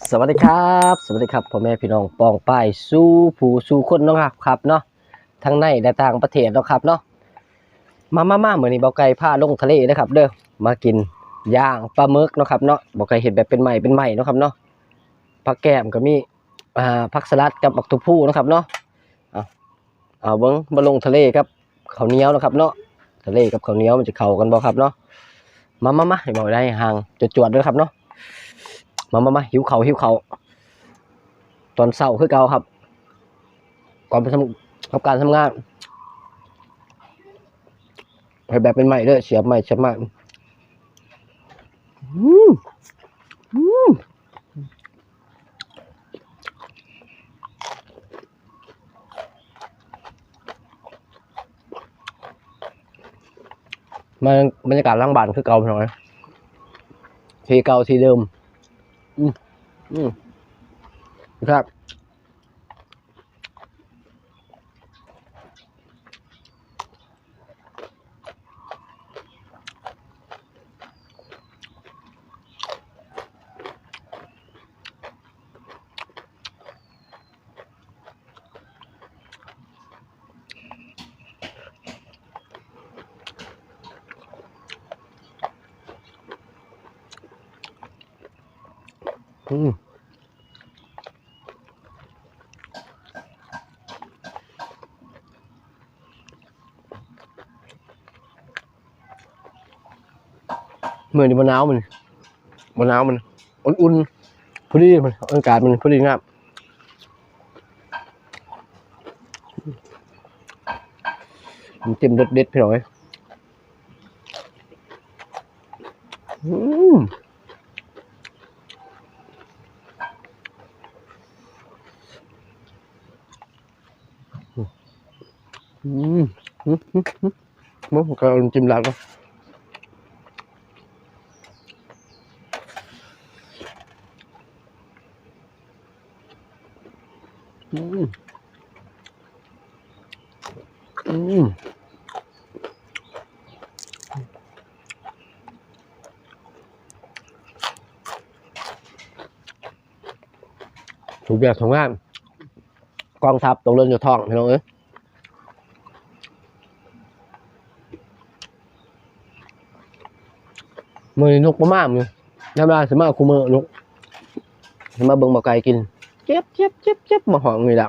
สวัสดีครับ สวัสดีครับพ่อแม่พี่น้องปองป้ายสู้ผู้สู้คนเนาะครับครับเนาะทั้งในและต่างประเทศเนาะครับเนาะมามามาเหมือนนี้เบาไก่พาลงทะเลนะครับ เด้อมากินย่างปลาหมึกเนาะครับเนาะเบาไก่เห็นแบบเป็นใหม่เป็นใหม่เนาะครับเนาะผักแก้มก็มีอ่าผักสลัดกับบักทุพูนะครับเนาะเอาเอาเบิ้งมาลงทะเลครับข้าวเหนียวนะครับเนาะทะเลกับข้าวเหนียวมันจะเข้ากันบ่ครับเนาะมามามาให้เบาได้ห่างจวดๆด้วยครับเนาะ มามามาหิวเขาวหิวเขาวตอนเช้าคือเก่าครับ ก่อนไปทำกับการทำงานให้แบบเป็นใหม่เด้อเสียบใหม่เสียบใหม่อืมอืมมันบรรยากาศร่างบานคือเก่าพี่น้อย ทีเก่าทีเดิม อืมอืมครับ อืมเหมือนมะนาวมันมะนาวมันอุ่นๆพอดีมันอากาศมันพอดีงามมันเต็มรสเด็ดพี่หน้อย อืม อืมอืมอืมอืมมันก็เอาจิ้มลาดก็อืมอืมถูกแบบทำงานกองทัพตรงเรือนอยู่ท้องพี่น้องเอ้ย มือนกมามากเลยธรรมดาสมาคุมือนกสมาเบิ่งบ่ไก่กิน เจ็บเจ็บเจ็บเจ็บมาหองนี่แหละ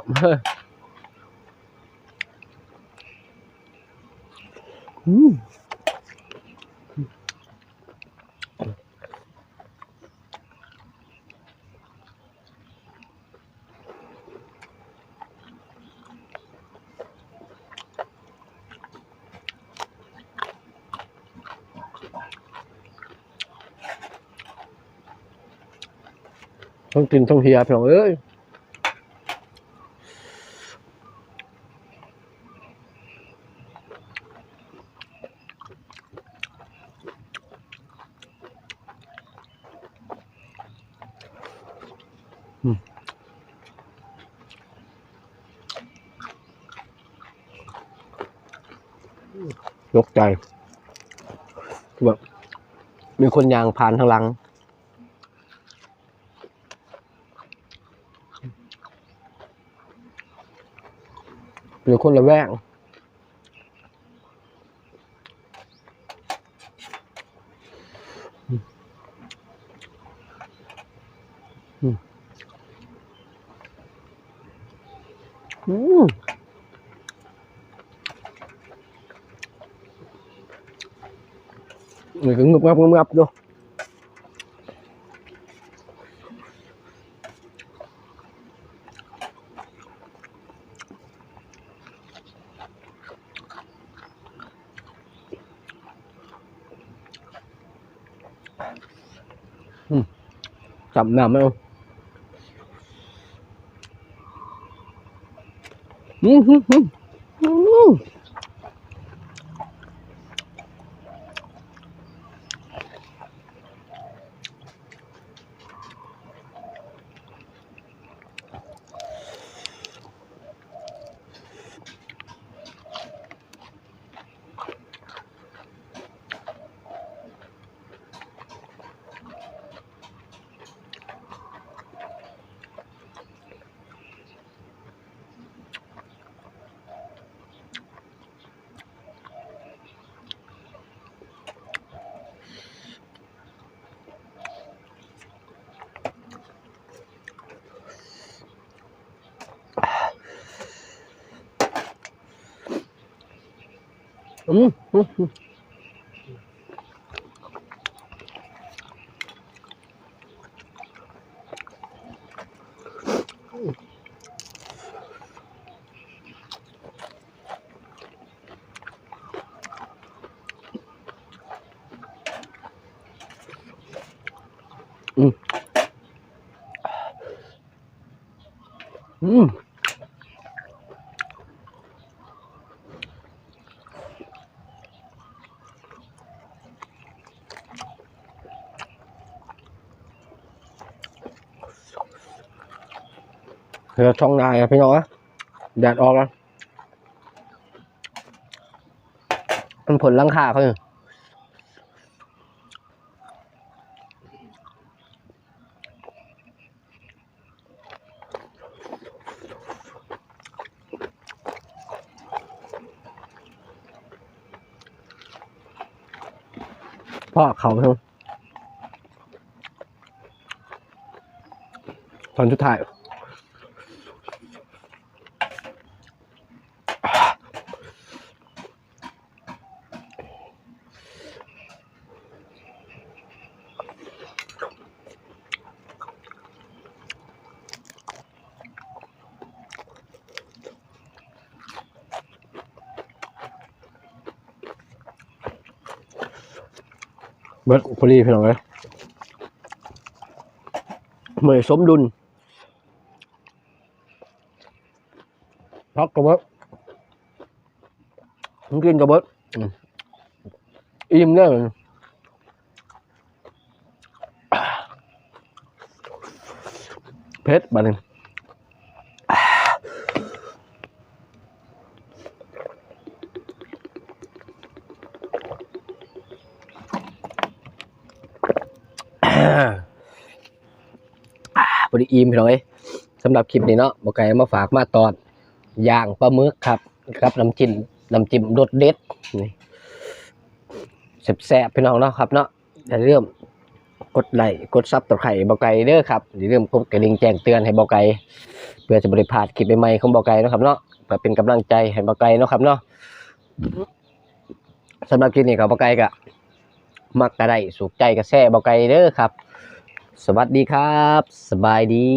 อืม ต้องกินต้องเฮียพี่น้องเอ้ยยกใจแบบมีคนยางผ่านทางหลัง หรือคนละแวกอืมอืมนี่ก็งึบงับงึบงับดูำน้ำไม่เอาอืมอืมอืม อืมอืมอืมอืมอืม เรือช่องนายพี่น้องแดดออกแล้วมันผลลังคาเขาอยู่พ่อเขาพี่องตอนสุดท้าย เบิร์ดพอดีพี่น้องเลยเหมือสมดุลพักกับเบิร์ดผมกินกับเบิร์ดอิ่มเนี่ยเผ็ดบาดนึง พอดีอิ่มพี่น้องเอ้ยสำหรับคลิปนี้เนาะบอกไก่มาฝากมาตอนย่างปลาหมึกครับครับน้ำจิ้มน้ำจิ้มรสเด็ดนี่แซ่บๆพี่น้องเนาะครับเนาะอย่าลืมกดไลค์กดซับตะไคร่บอกไก่เด้อครับอย่าลืมกดกระดิ่งแจ้งเตือนให้บอกไก่เพื่อจะบริพาดคลิปใหม่ๆของบอกไก่นะครับเนาะเพื่อเป็นกำลังใจให้บอกไก่เนาะครับเนาะสำหรับคลิปนี้กับบอกไก่ก็ มักกระได้สุขใจกระแซ่บอกไก่เด้อครับ สวัสดีครับ สบายดี